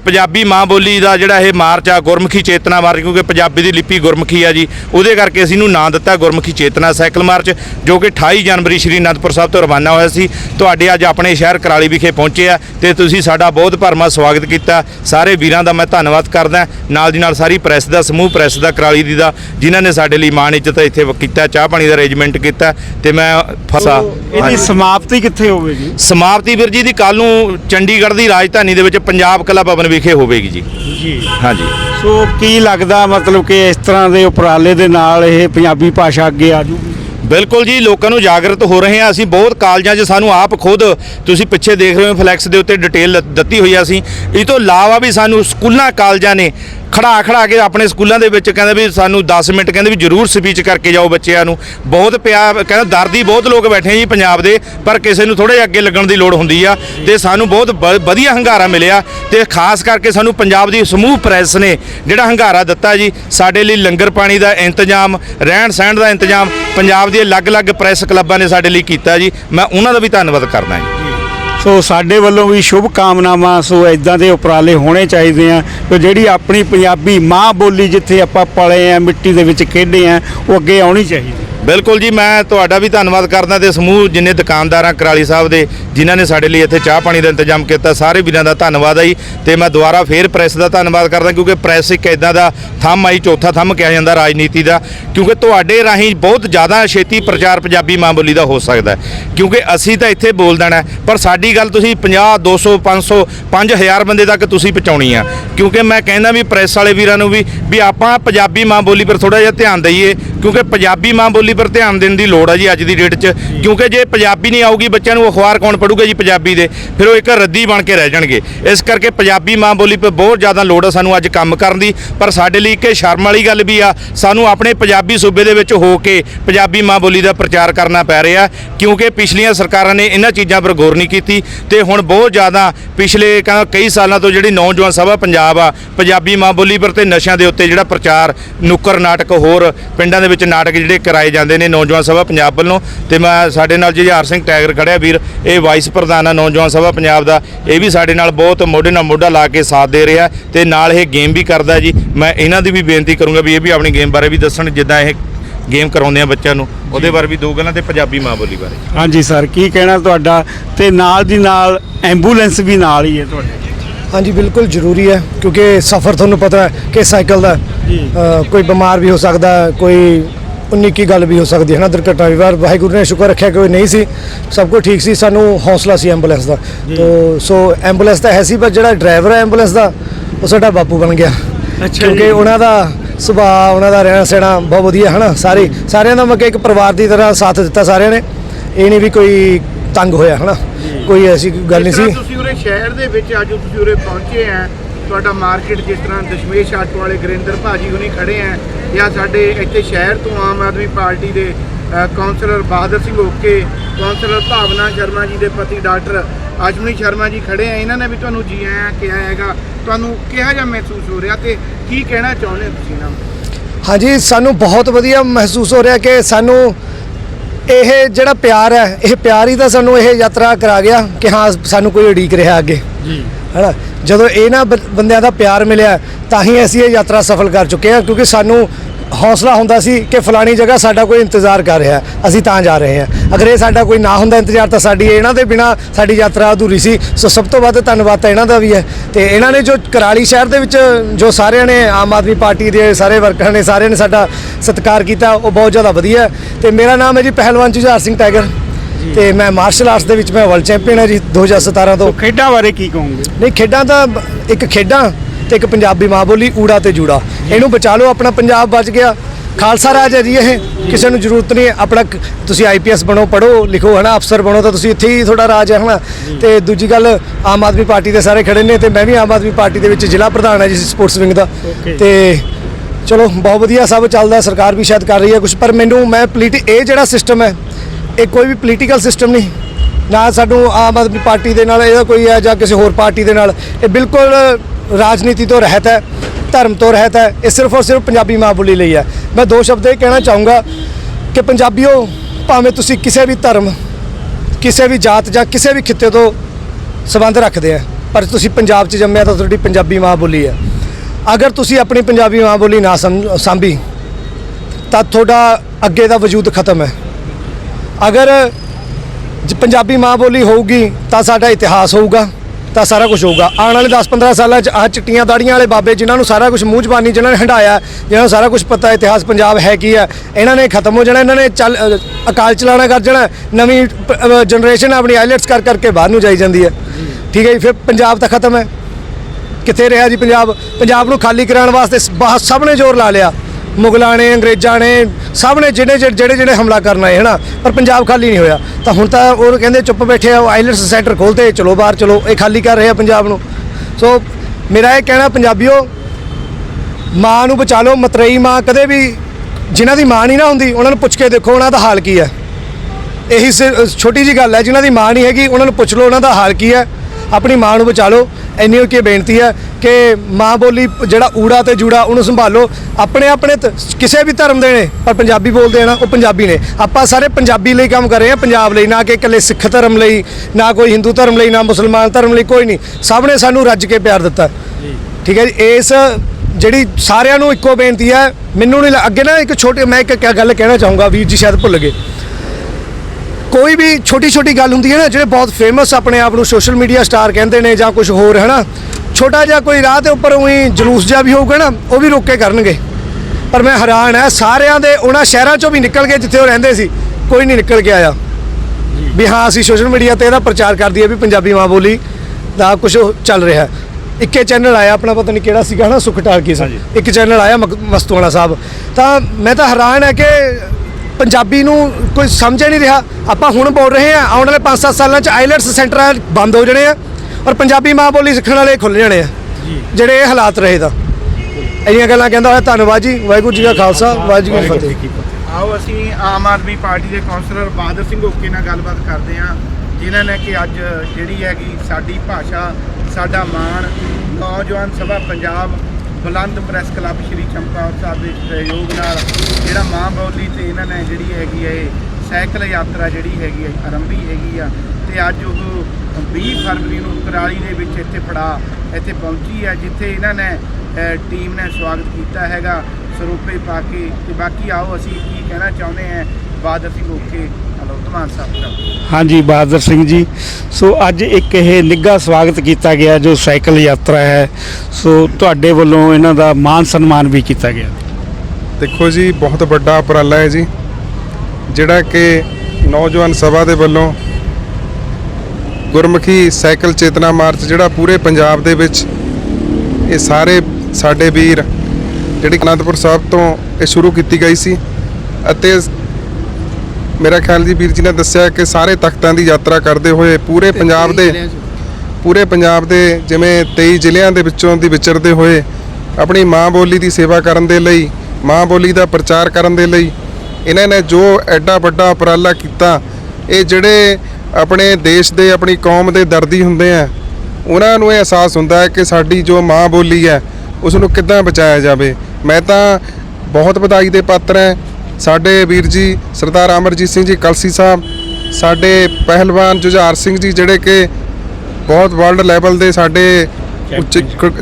ਪੰਜਾਬੀ ਮਾਂ ਬੋਲੀ ਦਾ ਜਿਹੜਾ ਇਹ ਮਾਰਚ ਆ, ਗੁਰਮੁਖੀ ਚੇਤਨਾ ਮਾਰਚ, ਕਿਉਂਕਿ ਪੰਜਾਬੀ ਦੀ ਲਿਪੀ ਗੁਰਮੁਖੀ ਆ ਜੀ, ਉਹਦੇ ਕਰਕੇ ਅਸੀਂ ਇਹਨੂੰ ਨਾਂ ਦਿੱਤਾ ਗੁਰਮੁਖੀ ਚੇਤਨਾ ਸਾਈਕਲ ਮਾਰਚ, ਜੋ ਕਿ 28 ਜਨਵਰੀ ਸ਼੍ਰੀ ਅਨੰਦਪੁਰ ਸਾਹਿਬ ਤੋਂ ਰਵਾਨਾ ਹੋਇਆ ਸੀ। ਤੁਹਾਡੇ ਅੱਜ ਆਪਣੇ ਸ਼ਹਿਰ ਕਰਾਲੀ ਵਿਖੇ ਪਹੁੰਚੇ ਆ ਤੇ ਤੁਸੀਂ ਸਾਡਾ ਬਹੁਤ ਭਰਮਾ ਸਵਾਗਤ ਕੀਤਾ। ਸਾਰੇ ਵੀਰਾਂ ਦਾ ਮੈਂ ਧੰਨਵਾਦ ਕਰਦਾ। ਨਾਲ ਦੀ ਨਾਲ ਸਾਰੀ ਪ੍ਰੈਸ ਦਾ, ਸਮੂਹ ਪ੍ਰੈਸ ਦਾ, ਕਰਾਲੀ ਦੀ ਦਾ ਜਿਨ੍ਹਾਂ ਨੇ ਸਾਡੇ ਲਈ ਮਾਣ ਇੱਜ਼ਤ ਇੱਥੇ ਕੀਤਾ ਚਾਹ ਪਾਣੀ ਦਾ ਅਰੇਂਜਮੈਂਟ ਕੀਤਾ ਤੇ ਮੈਂ ਫਸਾ। ਇਹਦੀ ਸਮਾਪਤੀ ਕਿੱਥੇ ਹੋਵੇਗੀ? ਸਮਾਪਤੀ ਵੀਰ ਜੀ ਦੀ ਕੱਲ ਨੂੰ ਚੰਡੀਗੜ੍ਹ ਦੀ ਰਾਜਧਾਨੀ ਦੇ ਵਿੱਚ ਪੰਜਾਬ ਕਲਾ ਭਵਨ ਵਿਖੇ ਹੋਵੇਗੀ ਜੀ। ਜੀ। ਹਾਂਜੀ। ਸੋ ਕੀ ਲੱਗਦਾ ਮਤਲਬ ਕਿ ਇਸ ਤਰ੍ਹਾਂ ਦੇ ਉਪਰਾਲੇ ਦੇ ਨਾਲ ਇਹ ਪੰਜਾਬੀ ਭਾਸ਼ਾ ਅੱਗੇ ਆ ਜੂਗੀ ਬਿਲਕੁਲ ਜੀ, ਲੋਕਾਂ ਨੂੰ ਜਾਗਰਤ ਹੋ ਰਹੇ ਆ ਅਸੀਂ। ਬਹੁਤ ਕਾਲਜਾਂ 'ਚ ਸਾਨੂੰ ਆਪ ਖੁਦ ਤੁਸੀਂ ਪਿੱਛੇ ਦੇਖ ਰਹੇ ਹੋ, ਫਲੈਕਸ ਦੇ ਉੱਤੇ ਡਿਟੇਲ ਦਿੱਤੀ ਹੋਈ ਆ ਅਸੀਂ। ਇਹ ਤੋਂ ਇਲਾਵਾ ਵੀ ਸਾਨੂੰ ਸਕੂਲਾਂ, ਕਾਲਜਾਂ ਨੇ ਖੜਾ ਖੜਾ ਕੇ ਆਪਣੇ ਸਕੂਲਾਂ ਦੇ ਵਿੱਚ ਕਹਿੰਦੇ ਵੀ ਸਾਨੂੰ 10 ਮਿੰਟ ਕਹਿੰਦੇ ਵੀ ਜਰੂਰ ਸਪੀਚ ਕਰਕੇ ਜਾਓ ਬੱਚਿਆਂ ਨੂੰ। ਬਹੁਤ ਪਿਆ, ਕਹਿੰਦਾ ਦਰਦੀ ਬਹੁਤ ਲੋਕ ਬੈਠੇ ਜੀ ਪੰਜਾਬ ਦੇ, ਪਰ ਕਿਸੇ ਨੂੰ ਥੋੜੇ ਅੱਗੇ ਲੱਗਣ ਦੀ ਲੋੜ ਹੁੰਦੀ ਆ। ਤੇ ਸਾਨੂੰ ਬਹੁਤ ਵ- ਵਧੀਆ ਹੰਗਾਰਾ ਮਿਲਿਆ। ਤੇ ਖਾਸ ਕਰਕੇ ਸਾਨੂੰ ਪੰਜਾਬ ਦੀ ਸਮੂਹ ਪ੍ਰੈਸ ਨੇ ਜਿਹੜਾ ਹੰਗਾਰਾ ਦਿੱਤਾ ਜੀ, ਸਾਡੇ ਲਈ ਲੰਗਰ ਪਾਣੀ ਦਾ ਇੰਤਜ਼ਾਮ, ਰਹਿਣ ਸਹਿਣ ਦਾ ਇੰਤਜ਼ਾਮ, ਪੰਜਾਬ ਦੇ ਅਲੱਗ-ਅਲੱਗ ਪ੍ਰੈਸ ਕਲੱਬਾਂ ਨੇ ਸਾਡੇ ਲਈ ਕੀਤਾ ਜੀ। ਮੈਂ ਉਹਨਾਂ ਦਾ ਵੀ ਧੰਨਵਾਦ ਕਰਦਾ ਜੀ। ਸੋ ਸਾਡੇ ਵੱਲੋਂ ਵੀ ਸ਼ੁਭ ਕਾਮਨਾਵਾਂ, ਸੋ ਇਦਾਂ ਦੇ ਉਪਰਾਲੇ ਹੋਣੇ ਚਾਹੀਦੇ ਆ। ਕਿ ਜਿਹੜੀ ਆਪਣੀ ਪੰਜਾਬੀ ਮਾਂ ਬੋਲੀ ਜਿੱਥੇ ਆਪਾਂ ਪਲੇ ਆ, ਮਿੱਟੀ ਦੇ ਵਿੱਚ ਖੇਡੇ ਆ, ਉਹ ਅੱਗੇ ਆਉਣੀ ਚਾਹੀਦੀ। ਬਿਲਕੁਲ ਜੀ, ਮੈਂ ਤੁਹਾਡਾ ਵੀ ਧੰਨਵਾਦ ਕਰਦਾ ਤੇ ਸਮੂਹ ਜਿੰਨੇ ਦੁਕਾਨਦਾਰਾਂ, ਕਰਾਲੀ ਸਾਹਿਬ ਦੇ, ਜਿਨ੍ਹਾਂ ਨੇ ਸਾਡੇ ਲਈ ਇੱਥੇ ਚਾਹ ਪਾਣੀ ਦਾ ਇੰਤਜ਼ਾਮ ਕੀਤਾ, ਸਾਰੇ ਵੀਰਾਂ ਦਾ ਧੰਨਵਾਦ ਹੈ ਜੀ। ਤੇ ਮੈਂ ਦੁਬਾਰਾ ਫੇਰ ਪ੍ਰੈਸ ਦਾ ਧੰਨਵਾਦ ਕਰਦਾ, ਕਿਉਂਕਿ ਪ੍ਰੈਸ ਇੱਕ ਇਦਾਂ ਦਾ ਥੰਮ ਆਈ ਚੌਥਾ ਥੰਮ ਕਿਹਾ ਜਾਂਦਾ ਰਾਜਨੀਤੀ ਦਾ, ਕਿਉਂਕਿ ਤੁਹਾਡੇ ਰਾਹੀਂ ਬਹੁਤ ਜ਼ਿਆਦਾ ਛੇਤੀ ਪ੍ਰਚਾਰ ਪੰਜਾਬੀ ਮਾਂ ਬੋਲੀ ਦਾ ਹੋ ਸਕਦਾ ਕਿਉਂਕਿ ਅਸੀਂ ਤਾਂ ਇੱਥੇ ਬੋਲ ਦੇਣਾ ਪਰ ਸਾਡੀ ਗੱਲ ਤੁਸੀਂ 50 200 500 5000 ਬੰਦੇ ਤੱਕ ਤੁਸੀਂ ਪਹੁੰਚਾਉਣੀ ਆ। ਕਿਉਂਕਿ ਮੈਂ ਕਹਿੰਦਾ ਵੀ ਪ੍ਰੈਸ ਵਾਲੇ ਵੀਰਾਂ ਨੂੰ ਵੀ ਵੀ ਆਪਾਂ ਪੰਜਾਬੀ ਮਾਂ ਬੋਲੀ ਪਰ ਥੋੜਾ ਜਿਹਾ ਧਿਆਨ ਦਈਏ, ਕਿਉਂਕਿ ਪੰਜਾਬੀ ਮਾਂ ਬੋਲੀ ਪਰ ਧਿਆਨ ਦੇਣ ਦੀ ਲੋੜ ਆ ਜੀ ਅੱਜ ਦੀ ਡੇਟ 'ਚ। ਕਿਉਂਕਿ ਜੇ ਪੰਜਾਬੀ ਨਹੀਂ ਆਊਗੀ ਬੱਚਿਆਂ ਨੂੰ ਅਖਬਾਰ ਕੌਣ ਪੜੂਗਾ ਜੀ ਪੰਜਾਬੀ ਦੇ? ਫਿਰ ਉਹ ਇੱਕ ਰੱਦੀ ਬਣ ਕੇ ਰਹਿ ਜਾਣਗੇ। ਇਸ ਕਰਕੇ ਪੰਜਾਬੀ ਮਾਂ ਬੋਲੀ 'ਤੇ ਬਹੁਤ ਜ਼ਿਆਦਾ ਲੋੜ ਆ ਸਾਨੂੰ ਅੱਜ ਕੰਮ ਕਰਨ ਦੀ। ਪਰ ਸਾਡੇ ਲਈ ਇੱਕ ਸ਼ਰਮ ਵਾਲੀ ਗੱਲ ਵੀ ਆ ਸਾਨੂੰ ਆਪਣੇ ਪੰਜਾਬੀ ਸੂਬੇ ਦੇ ਵਿੱਚ ਹੋ ਕੇ ਪੰਜਾਬੀ ਮਾਂ ਬੋਲੀ ਦਾ ਪ੍ਰਚਾਰ ਕਰਨਾ ਪੈ ਰਿਹਾ। ਕਿਉਂਕਿ ਪਿਛਲੀਆਂ ਸਰਕਾਰਾਂ ਨੇ ਇਹਨਾਂ ਚੀਜ਼ਾਂ ਪਰ ਗੌਰ ਨਹੀਂ ਕੀਤੀ ਤੇ ਹੁਣ ਬਹੁਤ ਜ਼ਿਆਦਾ ਪਿਛਲੇ ਕਈ ਸਾਲਾਂ ਤੋਂ ਜਿਹੜੀ ਨੌਜਵਾਨ ਸਭਾ ਪੰਜਾਬ ਆ ਪੰਜਾਬੀ ਮਾਂ ਬੋਲੀ ਪਰ ਤੇ ਨਸ਼ਿਆਂ ਦੇ ਉੱਤੇ ਜਿਹੜਾ ਪ੍ਰਚਾਰ ਨੁੱਕਰ ਨਾਟਕ ਹੋਰ ਪਿੰਡਾਂ ਦੇ ਵਿੱਚ ਨਾਟਕ ਜਿਹੜੇ ਕਰਾਏ ਜਾਂਦੇ ਨੇ ਨੌਜਵਾਨ ਸਭਾ ਪੰਜਾਬ ਵੱਲੋਂ ਤੇ ਮੈਂ ਸਾਡੇ ਨਾਲ ਜੁਝਾਰ ਸਿੰਘ ਟੈਗਰ ਖੜਿਆ ਵੀਰ ਇਹ ਵਾਈਸ ਪ੍ਰਧਾਨ ਆ ਨੌਜਵਾਨ ਸਭਾ ਪੰਜਾਬ ਦਾ ਇਹ ਵੀ ਸਾਡੇ ਨਾਲ ਬਹੁਤ ਮੋਢੇ ਨਾਲ ਮੋਢਾ ਲਾ ਕੇ ਸਾਥ ਦੇ ਰਿਹਾ ਤੇ ਨਾਲ ਇਹ ਗੇਮ ਵੀ ਕਰਦਾ ਜੀ। ਮੈਂ ਇਹਨਾਂ ਦੀ ਵੀ ਬੇਨਤੀ ਕਰੂੰਗਾ ਵੀ ਇਹ ਵੀ ਆਪਣੀ ਗੇਮ ਬਾਰੇ ਵੀ ਦੱਸਣ ਜਿੱਦਾਂ ਇਹ ਗੇਮ ਕਰਾਉਂਦੇ ਆ ਬੱਚਿਆਂ ਨੂੰ। ਉਹਦੇ ਬਾਰੇ ਵੀ ਦੋ ਗੱਲਾਂ ਤੇ ਪੰਜਾਬੀ ਮਾਂ ਬੋਲੀ ਬਾਰੇ। ਹਾਂਜੀ ਸਰ ਕੀ ਕਹਿਣਾ ਤੁਹਾਡਾ? ਤੇ ਨਾਲ ਦੀ ਨਾਲ ਐਂਬੂਲੈਂਸ ਵੀ ਨਾਲ ਹੀ ਹੈ ਤੁਹਾਡੇ। ਹਾਂਜੀ ਬਿਲਕੁਲ ਜ਼ਰੂਰੀ ਹੈ ਕਿਉਂਕਿ ਸਫ਼ਰ ਤੁਹਾਨੂੰ ਪਤਾ ਹੈ ਕਿ ਸਾਈਕਲ ਦਾ ਕੋਈ ਬਿਮਾਰ ਵੀ ਹੋ ਸਕਦਾ ਕੋਈ ਉਨੀ ਕੀ ਗੱਲ ਵੀ ਹੋ ਸਕਦੀ ਹੈ ਨਾ ਦੁਰਘਟਨਾ ਵੀ ਵਾਰ। ਵਾਹਿਗੁਰੂ ਨੇ ਸ਼ੁਕਰ ਰੱਖਿਆ ਕਿ ਕੋਈ ਨਹੀਂ ਸੀ। ਸਭ ਕੁਝ ਠੀਕ ਸੀ ਸਾਨੂੰ ਹੌਸਲਾ ਸੀ ਐਂਬੂਲੈਂਸ ਦਾ। ਤੋ ਸੋ ਐਂਬੂਲੈਂਸ ਤਾਂ ਹੈ ਸੀ ਪਰ ਜਿਹੜਾ ਡਰਾਈਵਰ ਹੈ ਐਂਬੂਲੈਂਸ ਦਾ ਉਹ ਸਾਡਾ ਬਾਪੂ ਬਣ ਗਿਆ। ਕਿਉਂਕਿ। ਉਹਨਾਂ ਦਾ ਸੁਭਾਅ ਉਹਨਾਂ ਦਾ ਰਹਿਣਾ ਸਹਿਣਾ ਬਹੁਤ ਵਧੀਆ ਹਨਾ? ਸਾਰੇ ਸਾਰਿਆਂ ਦਾ ਮੱਕੇ ਇੱਕ ਪਰਿਵਾਰ ਦੀ ਤਰ੍ਹਾਂ ਸਾਥ ਦਿੱਤਾ ਸਾਰਿਆਂ ਨੇ। ਇਹ ਨਹੀਂ ਵੀ ਕੋਈ ਤੰਗ ਹੋਇਆ ਹਨਾ? ਕੋਈ ਐਸੀ ਗੱਲ ਨਹੀਂ ਸੀ। ਤੁਸੀਂ ਉਰੇ ਸ਼ਹਿਰ ਦੇ ਵਿੱਚ ਅੱਜ ਤੁਸੀਂ ਉਰੇ ਪਹੁੰਚੇ ਆ ਤੁਹਾਡਾ ਮਾਰਕੀਟ ਜਿਸ ਤਰ੍ਹਾਂ ਦਸ਼ਮੇਸ਼ ਆਟੋ ਵਾਲੇ ਗੁਰਿੰਦਰ ਭਾਜੀ ਹੁਣੀ ਖੜੇ ਆ ਜਾਂ ਸਾਡੇ ਇੱਥੇ ਸ਼ਹਿਰ ਤੋਂ ਆਮ ਆਦਮੀ ਪਾਰਟੀ ਦੇ councillor Bahadur Singh okay councillor Bhawna Sharma ji ਦੇ ਪਤੀ ਡਾਕਟਰ ਅਸ਼ਮਨੀ ਸ਼ਰਮਾ ਜੀ ਖੜੇ ਆ ਇਹਨਾਂ ਨੇ ਵੀ ਤੁਹਾਨੂੰ ਜੀ ਆਇਆਂ ਕਿਹਾ ਹੈਗਾ। ਤੁਹਾਨੂੰ ਕਿਹਾ ਜਾਂ ਮਹਿਸੂਸ ਹੋ ਰਿਹਾ ਤੇ ਕੀ ਕਹਿਣਾ ਚਾਹੁੰਦੇ ਹੋ ਤੁਸੀਂ ਇਹਨਾਂ ਨੂੰ? ਹਾਂਜੀ ਸਾਨੂੰ ਬਹੁਤ ਵਧੀਆ ਮਹਿਸੂਸ ਹੋ ਰਿਹਾ ਕਿ ਸਾਨੂੰ ਇਹ ਜਿਹੜਾ ਪਿਆਰ ਹੈ ਇਹ ਪਿਆਰ ਹੀ ਤਾਂ ਸਾਨੂੰ ਇਹ ਯਾਤਰਾ ਕਰਾ ਗਿਆ ਕਿ ਹਾਂ ਸਾਨੂੰ ਕੋਈ ਉਡੀਕ ਰਿਹਾ ਅੱਗੇ। ਜੀ। ਹੈਨਾ? ਜਦੋਂ ਇਹਨਾਂ ਬ- ਬੰਦਿਆਂ ਦਾ ਪਿਆਰ ਮਿਲਿਆ, ਤਾਂ ਹੀ ਅਸੀਂ ਇਹ ਯਾਤਰਾ ਸਫਲ ਕਰ ਚੁੱਕੇ ਹਾਂ, ਕਿਉਂਕਿ ਸਾਨੂੰ ਹੌਸਲਾ ਹੁੰਦਾ ਸੀ ਕਿ ਫਲਾਣੀ ਜਗ੍ਹਾ ਸਾਡਾ ਕੋਈ ਇੰਤਜ਼ਾਰ ਕਰ ਰਿਹਾ ਅਸੀਂ ਤਾਂ ਜਾ ਰਹੇ ਹਾਂ। ਅਗਰ ਇਹ ਸਾਡਾ ਕੋਈ ਨਾ ਹੁੰਦਾ ਇੰਤਜ਼ਾਰ, ਤਾਂ ਸਾਡੀ ਇਹਨਾਂ ਦੇ ਬਿਨਾ ਸਾਡੀ ਯਾਤਰਾ ਅਧੂਰੀ ਸੀ। ਸੋ ਸਭ ਤੋਂ ਵੱਧ ਧੰਨਵਾਦ ਤਾਂ ਇਹਨਾਂ ਦਾ ਵੀ ਹੈ। ਤੇ ਇਹਨਾਂ ਨੇ ਜੋ ਕਰਾਲੀ ਸ਼ਹਿਰ ਦੇ ਵਿੱਚ, ਜੋ ਸਾਰਿਆਂ ਨੇ, ਆਮ ਆਦਮੀ ਪਾਰਟੀ ਦੇ ਸਾਰੇ ਵਰਕਰਾਂ ਨੇ, ਸਾਰਿਆਂ ਨੇ ਸਾਡਾ ਸਤਿਕਾਰ ਕੀਤਾ, ਉਹ ਬਹੁਤ ਜ਼ਿਆਦਾ ਵਧੀਆ ਹੈ। ਤੇ ਮੇਰਾ ਨਾਮ ਹੈ ਜੀ ਪਹਿਲਵਾਨ ਜੁਝਾਰ ਸਿੰਘ ਟਾਈਗਰ। ਤੇ ਮੈਂ ਮਾਰਸ਼ਲ ਆਰਟਸ ਦੇ ਵਿੱਚ ਮੈਂ ਵਰਲਡ ਚੈਂਪੀਅਨ ਹਾਂ ਜੀ 2017 ਤੋਂ। ਖੇਡਾਂ ਬਾਰੇ ਕੀ ਕਹੋਗੇ? ਨਹੀਂ ਖੇਡਾਂ ਤਾਂ ਇੱਕ ਖੇਡਾਂ ਤੇ ਇੱਕ ਪੰਜਾਬੀ ਮਾਂ ਬੋਲੀ ਊੜਾ ਤੇ ਜੂੜਾ। ਇਹਨੂੰ ਬਚਾ ਲਓ ਆਪਣਾ ਪੰਜਾਬ ਬਚ ਗਿਆ। ਖਾਲਸਾ ਰਾਜ ਹੈ ਜੀ ਇਹ। ਕਿਸੇ ਨੂੰ ਜ਼ਰੂਰਤ ਨਹੀਂ ਆਪਣਾ ਤੁਸੀਂ ਆਈਪੀਐਸ ਬਣੋ ਪੜੋ ਲਿਖੋ ਹਨਾ ਅਫਸਰ ਬਣੋ ਤਾਂ ਤੁਸੀਂ ਇੱਥੇ ਹੀ ਤੁਹਾਡਾ ਰਾਜ ਹੈ ਹਨਾ। ਤੇ ਦੂਜੀ ਗੱਲ ਆਮ ਆਦਮੀ ਪਾਰਟੀ ਦੇ ਸਾਰੇ ਖੜੇ ਨੇ ਤੇ ਮੈਂ ਵੀ ਆਮ ਆਦਮੀ ਪਾਰਟੀ ਦੇ ਵਿੱਚ ਜ਼ਿਲ੍ਹਾ ਪ੍ਰਧਾਨ ਹਾਂ ਜੀ ਸਪੋਰਟਸ ਵਿੰਗ ਦਾ. ਤੇ ਚਲੋ ਬਹੁਤ ਵਧੀਆ ਸਭ ਚੱਲਦਾ ਸਰਕਾਰ ਵੀ ਸ਼ਾਇਦ ਕਰ ਰਹੀ ਹੈ ਕੁਝ ਪਰ ਮੈਨੂੰ ਮੈਂ ਪੋਲੀਟੀ ਇਹ ਜਿਹੜਾ ਸਿਸਟਮ ਹੈ ਇਹ ਕੋਈ ਵੀ ਪੋਲੀਟੀਕਲ ਸਿਸਟਮ ਨਹੀਂ। ਨਾ ਸਾਨੂੰ ਆਮ ਆਦਮੀ ਪਾਰਟੀ ਦੇ ਨਾਲ ਇਹਦਾ ਕੋਈ ਹੈ ਜਾਂ ਕਿਸੇ ਹੋਰ ਪਾਰਟੀ ਦੇ ਨਾਲ। ਇਹ ਬਿਲਕੁਲ ਰਾਜਨੀਤੀ ਤੋਂ ਰਹਿਤ ਹੈ, ਧਰਮ ਤੋਂ ਰਹਿਤ ਹੈ। ਇਹ ਸਿਰਫ ਔਰ ਸਿਰਫ ਪੰਜਾਬੀ ਮਾਂ ਬੋਲੀ ਲਈ ਹੈ। ਮੈਂ ਦੋ ਸ਼ਬਦ ਇਹ ਕਹਿਣਾ ਚਾਹੂੰਗਾ ਕਿ ਪੰਜਾਬੀਓ, ਭਾਵੇਂ ਤੁਸੀਂ ਕਿਸੇ ਵੀ ਧਰਮ, ਕਿਸੇ ਵੀ ਜਾਤ ਜਾਂ ਕਿਸੇ ਵੀ ਖਿੱਤੇ ਤੋਂ ਸੰਬੰਧ ਰੱਖਦੇ ਆ, ਪਰ ਤੁਸੀਂ ਪੰਜਾਬ 'ਚ ਜੰਮਿਆ ਤਾਂ ਤੁਹਾਡੀ ਪੰਜਾਬੀ ਮਾਂ ਬੋਲੀ ਹੈ। ਅਗਰ ਤੁਸੀਂ ਆਪਣੀ ਪੰਜਾਬੀ ਮਾਂ ਬੋਲੀ ਨਾ ਸਮ- ਸਾਂਭੀ, ਤਾਂ ਤੁਹਾਡਾ ਅੱਗੇ ਦਾ ਵਜੂਦ ਖਤਮ ਹੈ। ਅਗਰ ਪੰਜਾਬੀ ਮਾਂ ਬੋਲੀ ਹੋਊਗੀ, ਤਾਂ ਸਾਡਾ ਇਤਿਹਾਸ ਹੋਊਗਾ, ਤਾਂ ਸਾਰਾ ਕੁਝ ਹੋਊਗਾ। ਆਉਣ ਵਾਲੇ 10-15 ਸਾਲਾਂ 'ਚ ਆਹ ਚਿੱਟੀਆਂ ਦਾੜੀਆਂ ਵਾਲੇ ਬਾਬੇ ਜਿਨ੍ਹਾਂ ਨੂੰ ਸਾਰਾ ਕੁਝ ਮੂੰਹ ਜ਼ਬਾਨੀ ਜਿਨ੍ਹਾਂ ਨੇ ਹੰਡਾਇਆ ਜਿਨ੍ਹਾਂ ਨੂੰ ਸਾਰਾ ਕੁਝ ਪਤਾ ਇਤਿਹਾਸ ਪੰਜਾਬ ਹੈ ਕੀ ਹੈ, ਇਹਨਾਂ ਨੇ ਖਤਮ ਹੋ ਜਾਣਾ, ਇਹਨਾਂ ਨੇ ਚੱਲ ਅਕਾਲ ਚਲਾਣਾ ਕਰ ਜਾਣਾ, ਨਵੀਂ ਜਨਰੇਸ਼ਨ ਆਪਣੀ ਆਈਲੈਟਸ ਕਰ ਕਰਕੇ ਬਾਹਰ ਨੂੰ ਜਾਈ ਜਾਂਦੀ ਹੈ। ਠੀਕ ਹੈ ਜੀ, ਫਿਰ ਪੰਜਾਬ ਤਾਂ ਖਤਮ ਹੈ। ਕਿੱਥੇ ਰਿਹਾ ਜੀ ਪੰਜਾਬ? ਪੰਜਾਬ ਨੂੰ ਖਾਲੀ ਕਰਾਉਣ ਵਾਸਤੇ ਸ- ਬਾਹ- ਸਭ ਨੇ ਜ਼ੋਰ ਲਾ ਲਿਆ। ਮੁਗਲਾਂ ਨੇ, ਅੰਗਰੇਜ਼ਾਂ ਨੇ, ਸਭ ਨੇ ਜਿਹੜੇ ਜਿਹੜੇ ਜਿਹੜੇ ਜਿਹੜੇ ਹਮਲਾ ਕਰਨ ਆਏ, ਹਨਾ? ਪਰ ਪੰਜਾਬ ਖਾਲੀ ਨਹੀਂ ਹੋਇਆ। ਤਾਂ ਹੁਣ ਤਾਂ ਉਹ ਕਹਿੰਦੇ ਚੁੱਪ ਬੈਠੇ ਆ ਆਈਲੈਂਡਸ ਸੈਂਟਰ ਖੋਲਤੇ ਚਲੋ ਬਾਹਰ ਚਲੋ, ਇਹ ਖਾਲੀ ਕਰ ਰਹੇ ਆ ਪੰਜਾਬ ਨੂੰ। ਸੋ ਮੇਰਾ ਇਹ ਕਹਿਣਾ, ਪੰਜਾਬੀਓ, ਮਾਂ ਨੂੰ ਬਚਾ ਲਓ, ਮਤਰੇਈ ਮਾਂ ਕਦੇ ਵੀ ਜਿਨ੍ਹਾਂ ਦੀ ਮਾਂ ਨਹੀਂ ਨਾ ਹੁੰਦੀ, ਉਹਨਾਂ ਨੂੰ ਪੁੱਛ ਕੇ ਦੇਖੋ ਉਹਨਾਂ ਦਾ ਹਾਲ ਕੀ ਹੈ। ਇਹੀ ਸਿ- ਛੋਟੀ ਜੀ ਗੱਲ ਹੈ, ਜਿਨ੍ਹਾਂ ਦੀ ਮਾਂ ਨਹੀਂ ਹੈਗੀ, ਉਹਨਾਂ ਨੂੰ ਪੁੱਛ ਲਓ ਉਹਨਾਂ ਦਾ ਹਾਲ ਕੀ ਹੈ। ਆਪਣੀ ਮਾਂ ਨੂੰ ਬਚਾ ਲਓ। ਇੰਨੀ ਹੋ ਕੇ ਬੇਨਤੀ ਹੈ ਕਿ ਮਾਂ ਬੋਲੀ ਜਿਹੜਾ ਊੜਾ ਤੇ ਜੂੜਾ ਉਹਨੂੰ ਸੰਭਾਲੋ। ਆਪਣੇ ਆਪਣੇ ਕਿਸੇ ਵੀ ਧਰਮ ਦੇ ਨੇ, ਪਰ ਪੰਜਾਬੀ ਬੋਲਦੇ ਆ ਨਾ, ਉਹ ਪੰਜਾਬੀ ਨੇ। ਆਪਾਂ ਸਾਰੇ ਪੰਜਾਬੀ ਲਈ ਕੰਮ ਕਰ ਰਹੇ ਹਾਂ, ਪੰਜਾਬ ਲਈ, ਨਾ ਕਿ ਇਕੱਲੇ ਸਿੱਖ ਧਰਮ ਲਈ, ਨਾ ਕੋਈ ਹਿੰਦੂ ਧਰਮ ਲਈ, ਨਾ ਮੁਸਲਮਾਨ ਧਰਮ ਲਈ, ਕੋਈ ਨਹੀਂ। ਸਭ ਨੇ ਸਾਨੂੰ ਰੱਜ ਕੇ ਪਿਆਰ ਦਿੱਤਾ। ਠੀਕ ਹੈ ਜੀ, ਇਸ ਜਿਹੜੀ ਸਾਰਿਆਂ ਨੂੰ ਇੱਕੋ ਬੇਨਤੀ ਹੈ, ਮੈਨੂੰ ਨਹੀਂ ਅੱਗੇ ਨਾ ਇੱਕ ਛੋਟੇ, ਮੈਂ ਇੱਕ ਕ- ਗੱਲ ਕਹਿਣਾ ਚਾਹੂੰਗਾ, ਵੀਰ ਜੀ ਸ਼ਾਇਦ ਭੁੱਲ ਗਏ। ਕੋਈ ਵੀ ਛੋਟੀ ਛੋਟੀ ਗੱਲ ਹੁੰਦੀ ਹੈ ਨਾ ਜਿਹੜੇ ਬਹੁਤ ਫੇਮਸ ਆਪਣੇ ਆਪ ਨੂੰ ਸੋਸ਼ਲ ਮੀਡੀਆ ਸਟਾਰ ਕਹਿੰਦੇ ਨੇ ਜਾਂ ਕੁਝ ਹੋਰ ਹੈ ਨਾ ਛੋਟਾ ਜਿਹਾ ਕੋਈ ਰਾਹ ਦੇ ਉੱਪਰ ਉਹੀ ਜਲੂਸ ਜਿਹਾ ਵੀ ਹੋਊਗਾ ਨਾ ਉਹ ਵੀ ਰੋਕ ਕੇ ਕਰਨਗੇ। ਪਰ ਮੈਂ ਹੈਰਾਨ ਹੈ ਸਾਰਿਆਂ ਦੇ ਉਹਨਾਂ ਸ਼ਹਿਰਾਂ ਚੋਂ ਵੀ ਨਿਕਲ ਕੇ ਜਿੱਥੇ ਉਹ ਰਹਿੰਦੇ ਸੀ ਕੋਈ ਨਹੀਂ ਨਿਕਲ ਕੇ ਆਇਆ। ਵੀ ਹਾਂ ਅਸੀਂ ਸੋਸ਼ਲ ਮੀਡੀਆ ਤੇ ਇਹਦਾ ਪ੍ਰਚਾਰ ਕਰ ਦਈਏ ਵੀ ਪੰਜਾਬੀ ਮਾਂ ਬੋਲੀ ਦਾ ਕੁਝ ਚੱਲ ਰਿਹਾ। ਹੈ। ਇੱਕੇ ਚੈਨਲ ਆਇਆ ਆਪਣਾ ਪਤਾ ਨਹੀਂ ਕਿਹੜਾ ਸੀਗਾ ਨਾ ਸੁਖ ਟਾਲਕੀ ਸੀ। ਇੱਕ ਚੈਨਲ ਆਇਆ ਮਸਤੂਆਣਾ ਸਾਹਿਬ। ਤਾਂ ਮੈਂ ਤਾਂ ਹੈਰਾਨ ਹੈ ਕਿ ਪੰਜਾਬੀ ਨੂੰ ਕੋਈ ਸਮਝ ਨਹੀਂ ਰਿਹਾ। ਆਪਾਂ ਹੁਣ ਬੋਲ ਰਹੇ ਹਾਂ ਆਉਣ ਵਾਲੇ 5-7 ਸਾਲਾਂ ਚ ਆਈਲੈਟਸ ਸੈਂਟਰ ਬੰਦ ਹੋ ਜਾਣੇ ਆ ਔਰ ਪੰਜਾਬੀ ਮਾਂ ਬੋਲੀ ਸਿੱਖਣ ਵਾਲੇ ਖੁੱਲ ਜਾਣੇ ਆ। ਜਿਹੜੇ ਇਹ ਹਾਲਾਤ ਰਹੇ ਤਾਂ ਇੰਨੀਆਂ ਗੱਲਾਂ ਕਹਿੰਦਾ ਹੋਇਆ ਧੰਨਵਾਦ ਜੀ ਵਾਹਿਗੁਰੂ ਜੀ ਕਾ ਖਾਲਸਾ ਵਾਹਿਗੁਰੂ ਜੀ ਕੀ ਫਤਿਹ। ਆਓ ਅਸੀਂ ਆਮ ਆਦਮੀ ਪਾਰਟੀ ਦੇ ਕੌਂਸਲਰ ਬਹਾਦਰ ਸਿੰਘ ਓਕੇ ਨਾਲ ਗੱਲਬਾਤ ਕਰਦੇ ਹਾਂ ਜਿਨ੍ਹਾਂ ਨੇ ਕਿ ਅੱਜ ਜਿਹੜੀ ਹੈਗੀ ਸਾਡੀ ਭਾਸ਼ਾ ਸਾਡਾ ਮਾਣ ਨੌਜਵਾਨ ਸਭਾ ਪੰਜਾਬ ਬੁਲੰਦ ਪ੍ਰੈਸ ਕਲੱਬ ਸ਼੍ਰੀ ਚੰਪਾਵਤ ਸਾਹਿਬ ਦੇ ਸਹਿਯੋਗ ਨਾਲ ਜਿਹੜਾ ਮਾਂ ਬੋਲੀ ਤੇ ਇਹਨਾਂ ਨੇ ਜਿਹੜੀ ਹੈਗੀ ਹੈ ਸਾਈਕਲ ਯਾਤਰਾ ਜਿਹੜੀ ਹੈਗੀ ਹੈ ਆਰੰਭੀ ਹੈਗੀ ਆ ਤੇ ਅੱਜ ਉਹ 20 ਫਰਵਰੀ ਨੂੰ ਕਰਾਲੀ ਦੇ ਵਿੱਚ ਇੱਥੇ ਫੜਾ ਇੱਥੇ ਪਹੁੰਚੀ ਹੈ ਜਿੱਥੇ ਇਹਨਾਂ ਨੇ ਟੀਮ ਨੇ ਸਵਾਗਤ ਕੀਤਾ ਹੈਗਾ। ਸਰੋਪੇ ਪਾ ਕੇ ਤੇ ਬਾਕੀ ਆਓ, ਅਸੀਂ ਕੀ ਕਹਿਣਾ ਚਾਹੁੰਦੇ ਹਾਂ ਬਾਦਰ ਸਿੰਘ ਓਕੇ ਹਲੋ ਧਮਾਨ ਸਾਹਿਬ ਦਾ ਹਾਂਜੀ ਬਹਾਦਰ ਸਿੰਘ ਜੀ। ਸੋ ਅੱਜ ਇੱਕ ਇਹ ਨਿੱਘਾ ਸਵਾਗਤ ਕੀਤਾ ਗਿਆ ਜੋ ਸਾਈਕਲ ਯਾਤਰਾ ਹੈ। ਸੋ ਤੁਹਾਡੇ ਵੱਲੋਂ ਇਹਨਾਂ ਦਾ ਮਾਨ ਸਨਮਾਨ ਵੀ ਕੀਤਾ ਗਿਆ। ਦੇਖੋ ਜੀ ਬਹੁਤ ਵੱਡਾ ਉਪਰਾਲਾ ਹੈ ਜੀ। ਜਿਹੜਾ ਕਿ ਨੌਜਵਾਨ ਸਭਾ ਦੇ ਵੱਲੋਂ ਗੁਰਮੁਖੀ ਸਾਈਕਲ ਚੇਤਨਾ ਮਾਰਚ ਜਿਹੜਾ ਪੂਰੇ ਪੰਜਾਬ ਦੇ ਵਿੱਚ ਇਹ ਸਾਰੇ ਸਾਡੇ ਵੀਰ ਜਿਹੜੀ ਅਨੰਦਪੁਰ ਸਾਹਿਬ ਤੋਂ ਇਹ ਸ਼ੁਰੂ ਕੀਤੀ ਗਈ ਸੀ ਅਤੇ ਮੇਰਾ ਖਿਆਲ ਜੀ ਵੀਰ ਜੀ ਨੇ ਦੱਸਿਆ ਕਿ ਸਾਰੇ ਤਖਤਾਂ ਦੀ ਯਾਤਰਾ ਕਰਦੇ ਹੋਏ ਪੂਰੇ ਪੰਜਾਬ ਦੇ ਪੂਰੇ ਪੰਜਾਬ ਦੇ ਜਿਵੇਂ 23 ਜ਼ਿਲ੍ਹਿਆਂ ਦੇ ਵਿੱਚੋਂ ਦੀ ਵਿਚਰਦੇ ਹੋਏ ਆਪਣੀ ਮਾਂ ਬੋਲੀ ਦੀ ਸੇਵਾ ਕਰਨ ਦੇ ਲਈ ਮਾਂ ਬੋਲੀ ਦਾ ਪ੍ਰਚਾਰ ਕਰਨ ਦੇ ਲਈ ਇਹਨਾਂ ਨੇ ਜੋ ਐਡਾ ਵੱਡਾ ਉਪਰਾਲਾ ਕੀਤਾ ਇਹ ਜਿਹੜੇ ਆਪਣੇ ਦੇਸ਼ ਦੇ ਆਪਣੀ ਕੌਮ ਦੇ ਦਰਦੀ ਹੁੰਦੇ ਆ ਉਹਨਾਂ ਨੂੰ ਇਹ ਅਹਿਸਾਸ ਹੁੰਦਾ ਹੈ ਕਿ ਸਾਡੀ ਜੋ ਮਾਂ ਬੋਲੀ ਹੈ ਉਸ ਨੂੰ ਕਿੱਦਾਂ ਬਚਾਇਆ ਜਾਵੇ। ਮੈਂ ਤਾਂ ਬਹੁਤ ਵਧਾਈ ਦੇ ਪਾਤਰ ਹਾਂ। ਸਾਡੇ ਵੀਰ ਜੀ ਸਰਦਾਰ ਅਮਰਜੀਤ ਸਿੰਘ ਜੀ ਕਲਸੀ ਸਾਹਿਬ ਸਾਡੇ ਪਹਿਲਵਾਨ ਜੁਝਾਰ ਸਿੰਘ ਜੀ ਜਿਹੜੇ ਕਿ ਬਹੁਤ ਵਰਲਡ ਲੈਵਲ ਦੇ ਸਾਡੇ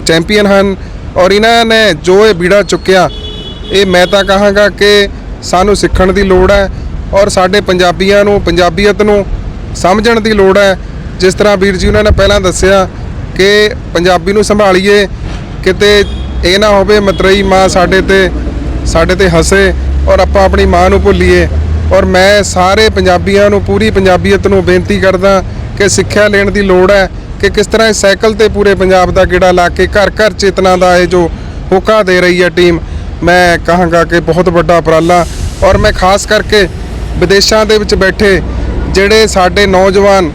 ਚੈਂਪੀਅਨ ਹਨ ਔਰ ਇਹਨਾਂ ਨੇ ਜੋ ਇਹ ਬੀੜਾ ਚੁੱਕਿਆ ਇਹ ਮੈਂ ਤਾਂ ਕਹਾਂਗਾ ਕਿ ਸਾਨੂੰ ਸਿੱਖਣ ਦੀ ਲੋੜ ਹੈ ਔਰ ਸਾਡੇ ਪੰਜਾਬੀਆਂ ਨੂੰ ਪੰਜਾਬੀਅਤ ਨੂੰ ਸਮਝਣ ਦੀ ਲੋੜ ਹੈ। ਜਿਸ ਤਰ੍ਹਾਂ ਵੀਰ ਜੀ ਉਹਨਾਂ ਨੇ ਪਹਿਲਾਂ ਦੱਸਿਆ ਕਿ ਪੰਜਾਬੀ ਨੂੰ ਸੰਭਾਲੀਏ ਕਿਤੇ ਇਹ ਨਾ ਹੋਵੇ ਮਤਰਈ ਮਾਂ ਸਾਡੇ ਤੇ ਸਾਡੇ ਤੇ ਹੱਸੇ। ਔਰ ਆਪਾਂ ਆਪਣੀ ਮਾਂ ਨੂੰ ਭੁੱਲੀਏ। ਔਰ ਮੈਂ ਸਾਰੇ ਪੰਜਾਬੀਆਂ ਨੂੰ, ਪੂਰੀ ਪੰਜਾਬੀਅਤ ਨੂੰ ਬੇਨਤੀ ਕਰਦਾ ਕਿ ਸਿੱਖਿਆ ਲੈਣ ਦੀ ਲੋੜ ਹੈ ਕਿ ਕਿਸ ਤਰ੍ਹਾਂ ਸਾਈਕਲ ਤੇ ਪੂਰੇ ਪੰਜਾਬ ਦਾ ਗੇੜਾ ਲਾ ਕੇ ਘਰ ਘਰ ਚੇਤਨਾ ਦਾ ਇਹ ਜੋ ਹੋਕਾ ਦੇ ਰਹੀ ਹੈ ਟੀਮ, ਮੈਂ ਕਹਾਂਗਾ ਕਿ ਬਹੁਤ ਵੱਡਾ ਉਪਰਾਲਾ। ਔਰ ਮੈਂ ਖਾਸ ਕਰਕੇ ਵਿਦੇਸ਼ਾਂ ਦੇ ਵਿੱਚ ਬੈਠੇ ਜਿਹੜੇ ਸਾਡੇ ਨੌਜਵਾਨ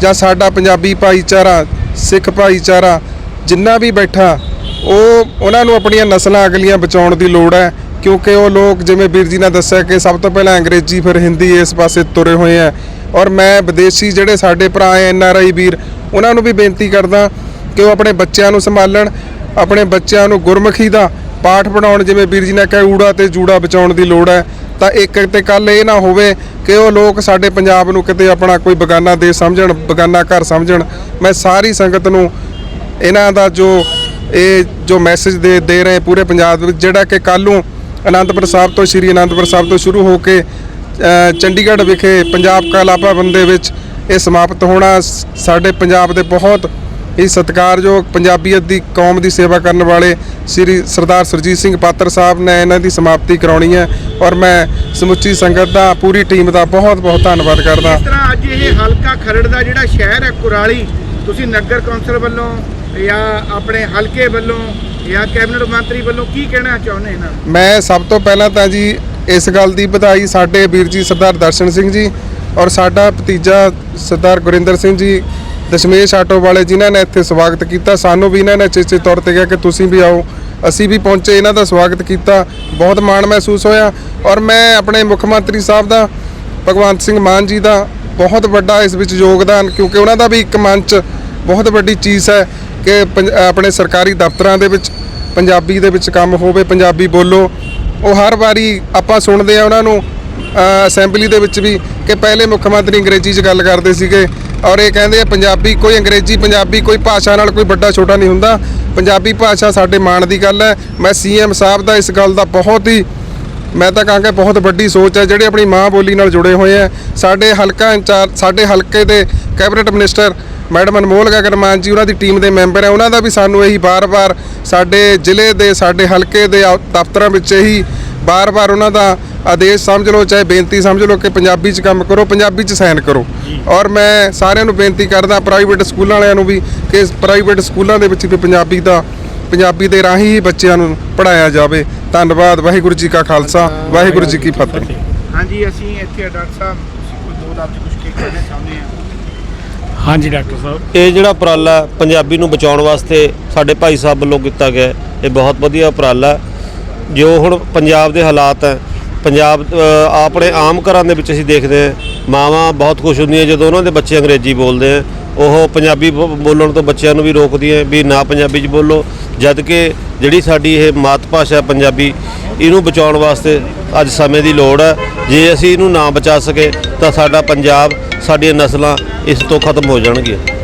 ਜਾਂ ਸਾਡਾ ਪੰਜਾਬੀ ਭਾਈਚਾਰਾ, ਸਿੱਖ ਭਾਈਚਾਰਾ ਜਿੰਨਾ ਵੀ ਬੈਠਾ, ਉਹ, ਉਹਨਾਂ ਨੂੰ ਆਪਣੀਆਂ ਨਸਲਾਂ ਅਗਲੀਆਂ ਬਚਾਉਣ ਦੀ ਲੋੜ ਹੈ। ਕਿਉਂਕਿ ਉਹ ਲੋਕ ਜਿਵੇਂ ਵੀਰ ਜੀ ਨੇ ਦੱਸਿਆ ਕਿ ਸਭ ਤੋਂ ਪਹਿਲਾਂ ਅੰਗਰੇਜ਼ੀ, ਫਿਰ ਹਿੰਦੀ ਇਸ ਪਾਸੇ ਤੁਰੇ ਹੋਏ ਆ। ਔਰ ਮੈਂ ਵਿਦੇਸ਼ੀ ਜਿਹੜੇ ਸਾਡੇ ਭਰਾ ਐਨ ਆਰ ਆਈ ਵੀਰ, ਉਹਨਾਂ ਨੂੰ ਵੀ ਬੇਨਤੀ ਕਰਦਾ ਕਿ ਉਹ ਆਪਣੇ ਬੱਚਿਆਂ ਨੂੰ ਸੰਭਾਲਣ, ਆਪਣੇ ਬੱਚਿਆਂ ਨੂੰ ਗੁਰਮੁਖੀ ਦਾ ਪਾਠ ਪੜਾਉਣ ਜਿਵੇਂ ਵੀਰ ਜੀ ਨੇ ਕਿਹਾ, ਊੜਾ ਤੇ ਜੂੜਾ ਬਚਾਉਣ ਦੀ ਲੋੜ ਹੈ ਤਾਂ ਇੱਕ ਤੇ ਕੱਲ ਇਹ ਨਾ ਹੋਵੇ ਕਿ ਉਹ ਲੋਕ ਸਾਡੇ ਪੰਜਾਬ ਨੂੰ ਕਿਤੇ ਆਪਣਾ ਕੋਈ ਬਗਾਨਾ ਦੇ ਸਮਝਣ, ਬਗਾਨਾ ਘਰ ਸਮਝਣ। ਮੈਂ ਸਾਰੀ ਸੰਗਤ ਨੂੰ ਇਹਨਾਂ ਦਾ ਜੋ ਇਹ ਜੋ ਮੈਸੇਜ ਦੇ ਦੇ ਰਹੇ ਪੂਰੇ ਪੰਜਾਬ ਵਿੱਚ, ਜਿਹੜਾ ਕਿ ਕੱਲ੍ਹ ਨੂੰ ਅਨੰਦਪੁਰ ਸਾਹਿਬ ਤੋਂ, ਸ਼੍ਰੀ ਅਨੰਦਪੁਰ ਸਾਹਿਬ ਤੋਂ ਸ਼ੁਰੂ ਹੋ ਕੇ ਚੰਡੀਗੜ੍ਹ ਵਿਖੇ ਪੰਜਾਬ ਕਾਲਾ ਭਵਨ ਦੇ ਵਿੱਚ ਇਹ ਸਮਾਪਤ ਹੋਣਾ ਸਾਡੇ ਪੰਜਾਬ ਦੇ ਬਹੁਤ ਹੀ ਸਤਿਕਾਰਯੋਗ ਪੰਜਾਬੀਅਤ ਦੀ, ਕੌਮ ਦੀ ਸੇਵਾ ਕਰਨ ਵਾਲੇ ਸ੍ਰੀ ਸਰਦਾਰ ਸੁਰਜੀਤ ਸਿੰਘ ਪਾਤਰ ਸਾਹਿਬ ਨੇ ਇਹਨਾਂ ਦੀ ਸਮਾਪਤੀ ਕਰਾਉਣੀ ਹੈ ਔਰ ਮੈਂ ਸਮੁੱਚੀ ਸੰਗਤ ਦਾ, ਪੂਰੀ ਟੀਮ ਦਾ ਬਹੁਤ ਬਹੁਤ ਧੰਨਵਾਦ ਕਰਦਾ। ਇਸ ਤਰ੍ਹਾਂ ਅੱਜ ਇਹ ਹਲਕਾ ਖਰੜ ਦਾ ਜਿਹੜਾ ਸ਼ਹਿਰ ਹੈ ਕੁਰਾਲੀ, ਤੁਸੀਂ ਨਗਰ ਕੌਂਸਲ ਵੱਲੋਂ ਜਾਂ ਆਪਣੇ ਹਲਕੇ ਵੱਲੋਂ ਜਾਂ ਕੈਬਨਿਟ ਮੰਤਰੀ ਵੱਲੋਂ ਕੀ ਕਹਿਣਾ ਚਾਹੁੰਦੇ ਇਹਨਾਂ ਨੂੰ? ਮੈਂ ਸਭ ਤੋਂ ਪਹਿਲਾਂ ਤਾਂ ਜੀ ਇਸ ਗੱਲ ਦੀ ਵਧਾਈ ਸਾਡੇ ਵੀਰ ਜੀ ਸਰਦਾਰ ਦਰਸ਼ਨ ਸਿੰਘ ਜੀ ਔਰ ਸਾਡਾ ਭਤੀਜਾ ਸਰਦਾਰ ਗੁਰਿੰਦਰ ਸਿੰਘ ਜੀ, ਦਸ਼ਮੇਸ਼ ਆਟੋ ਵਾਲੇ ਜਿਨ੍ਹਾਂ ਨੇ ਇੱਥੇ ਸਵਾਗਤ ਕੀਤਾ, ਸਾਨੂੰ ਵੀ ਇਹਨਾਂ ਨੇ ਚੇਚੇ ਤੌਰ ਤੇ ਕਿਹਾ ਕਿ ਤੁਸੀਂ ਵੀ ਆਓ। ਅਸੀਂ ਵੀ ਪਹੁੰਚੇ, ਇਹਨਾਂ ਦਾ ਸਵਾਗਤ ਕੀਤਾ। ਬਹੁਤ ਮਾਣ ਮਹਿਸੂਸ ਹੋਇਆ ਔਰ ਮੈਂ ਆਪਣੇ ਮੁੱਖ ਮੰਤਰੀ ਸਾਹਿਬ ਦਾ, ਭਗਵੰਤ ਸਿੰਘ ਮਾਨ ਜੀ ਦਾ ਬਹੁਤ ਵੱਡਾ ਇਸ ਵਿੱਚ ਯੋਗਦਾਨ ਕਿਉਂਕਿ ਉਹਨਾਂ ਦਾ ਵੀ ਇੱਕ ਮੰਚ ਬਹੁਤ ਵੱਡੀ ਚੀਜ਼ ਹੈ। ਕਿ ਪੰਜ- ਆਪਣੇ ਸਰਕਾਰੀ ਦਫ਼ਤਰਾਂ ਦੇ ਵਿੱਚ ਪੰਜਾਬੀ ਦੇ ਵਿੱਚ ਕੰਮ ਹੋਵੇ, ਪੰਜਾਬੀ ਬੋਲੋ, ਉਹ ਹਰ ਵਾਰੀ ਆਪਾਂ ਸੁਣਦੇ ਆ ਉਹਨਾਂ ਨੂੰ ਅਸੈਂਬਲੀ ਦੇ ਵਿੱਚ ਵੀ ਕਿ ਪਹਿਲੇ ਮੁੱਖ ਮੰਤਰੀ ਅੰਗਰੇਜ਼ੀ 'ਚ ਗੱਲ ਕਰਦੇ ਸੀਗੇ ਔਰ ਇਹ ਕਹਿੰਦੇ ਆ, ਪੰਜਾਬੀ ਕੋਈ ਅੰਗਰੇਜ਼ੀ, ਪੰਜਾਬੀ ਕੋਈ ਭਾਸ਼ਾ ਨਾਲ ਕੋਈ ਵੱਡਾ ਛੋਟਾ ਨਹੀਂ ਹੁੰਦਾ। ਪੰਜਾਬੀ ਭਾਸ਼ਾ ਸਾਡੇ ਮਾਣ ਦੀ ਗੱਲ ਹੈ। ਮੈਂ ਸੀਐਮ ਸਾਹਿਬ ਦਾ ਇਸ ਗੱਲ ਦਾ ਬਹੁਤ ਹੀ, ਮੈਂ ਤਾਂ ਕਹਾਂਗਾ ਬਹੁਤ ਵੱਡੀ ਸੋਚ ਹੈ, ਜਿਹੜੇ ਆਪਣੀ ਮਾਂ ਬੋਲੀ ਨਾਲ ਜੁੜੇ ਹੋਏ ਆ ਸਾਡੇ ਹਲਕਾ ਇੰਚਾਰਜ, ਸਾਡੇ ਹਲਕੇ ਦੇ cabinet minister madam Anmol Gaganmaan ji, ਉਹਨਾਂ ਦੀ ਟੀਮ ਦੇ ਮੈਂਬਰ ਹੈ। ਉਹਨਾਂ ਦਾ ਵੀ ਸਾਨੂੰ ਇਹੀ ਬਾਰ-ਬਾਰ ਸਾਡੇ ਜ਼ਿਲ੍ਹੇ ਦੇ, ਸਾਡੇ ਹਲਕੇ ਦੇ ਦਫ਼ਤਰਾਂ ਵਿੱਚ ਇਹੀ ਬਾਰ-ਬਾਰ ਉਹਨਾਂ ਦਾ ਆਦੇਸ਼ ਸਮਝ ਲਓ, ਚਾਹੇ ਬੇਨਤੀ ਸਮਝ ਲਓ ਕਿ ਪੰਜਾਬੀ 'ਚ ਕੰਮ ਕਰੋ, ਪੰਜਾਬੀ 'ਚ ਸਾਈਨ ਕਰੋ। ਔਰ ਮੈਂ ਸਾਰਿਆਂ ਨੂੰ ਬੇਨਤੀ ਕਰਦਾ, ਪ੍ਰਾਈਵੇਟ ਸਕੂਲਾਂ ਵਾਲਿਆਂ ਨੂੰ ਵੀ ਕਿ ਪ੍ਰਾਈਵੇਟ ਸਕੂਲਾਂ ਦੇ ਵਿੱਚ ਵੀ ਪੰਜਾਬੀ ਦਾ, ਪੰਜਾਬੀ ਦੇ ਰਾਹੀਂ ਹੀ ਬੱਚਿਆਂ ਨੂੰ ਪੜਾਇਆ ਜਾਵੇ। ਧੰਨਵਾਦ, ਵਾਹਿਗੁਰੂ ਜੀ ਕਾ ਖਾਲਸਾ, ਵਾਹਿਗੁਰੂ ਜੀ ਕੀ ਫਤਿਹ। ਹਾਂਜੀ, ਅਸੀਂ ਇੱਥੇ ਡਾਕਟਰ ਸਾਹਿਬ ਦੋ ਲਫ਼ਜ਼ ਕੁਝ ਕਹਿਣਾ ਚਾਹੁੰਦੇ ਆ। ਹਾਂਜੀ ਡਾਕਟਰ ਸਾਹਿਬ ਇਹ ਜਿਹੜਾ ਉਪਰਾਲਾ ਪੰਜਾਬੀ ਨੂੰ ਬਚਾਉਣ ਵਾਸਤੇ ਸਾਡੇ ਭਾਈ ਸਾਹਿਬ ਵੱਲੋਂ ਕੀਤਾ ਗਿਆ ਹੈ, ਇਹ ਬਹੁਤ ਵਧੀਆ ਉਪਰਾਲਾ ਹੈ। ਜੋ ਹੁਣ ਪੰਜਾਬ ਦੇ ਹਾਲਾਤ ਹੈ ਪੰਜਾਬ ਅ, ਆਪਣੇ ਆਮ ਘਰਾਂ ਦੇ ਵਿੱਚ ਅਸੀਂ ਦੇਖਦੇ ਹਾਂ ਮਾਵਾਂ ਬਹੁਤ ਖੁਸ਼ ਹੁੰਦੀਆਂ ਜਦੋਂ ਉਹਨਾਂ ਦੇ ਬੱਚੇ ਅੰਗਰੇਜ਼ੀ ਬੋਲਦੇ ਆ ਉਹ ਪੰਜਾਬੀ ਬੋ- ਬੋਲਣ ਤੋਂ ਬੱਚਿਆਂ ਨੂੰ ਵੀ ਰੋਕਦੀਆਂ ਵੀ ਨਾ ਪੰਜਾਬੀ 'ਚ ਬੋਲੋ ਜਦ ਕਿ ਜਿਹੜੀ ਸਾਡੀ ਇਹ ਮਾਤ ਭਾਸ਼ਾ ਪੰਜਾਬੀ ਇਹਨੂੰ ਬਚਾਉਣ ਵਾਸਤੇ ਅੱਜ ਸਮੇਂ ਦੀ ਲੋੜ ਹੈ। ਜੇ ਅਸੀਂ ਇਹਨੂੰ ਨਾ ਬਚਾ ਸਕੇ ਤਾਂ ਸਾਡਾ ਪੰਜਾਬ, ਸਾਡੀਆਂ ਨਸਲਾਂ ਇਸ ਤੋਂ ਖਤਮ ਹੋ ਜਾਣਗੀਆਂ।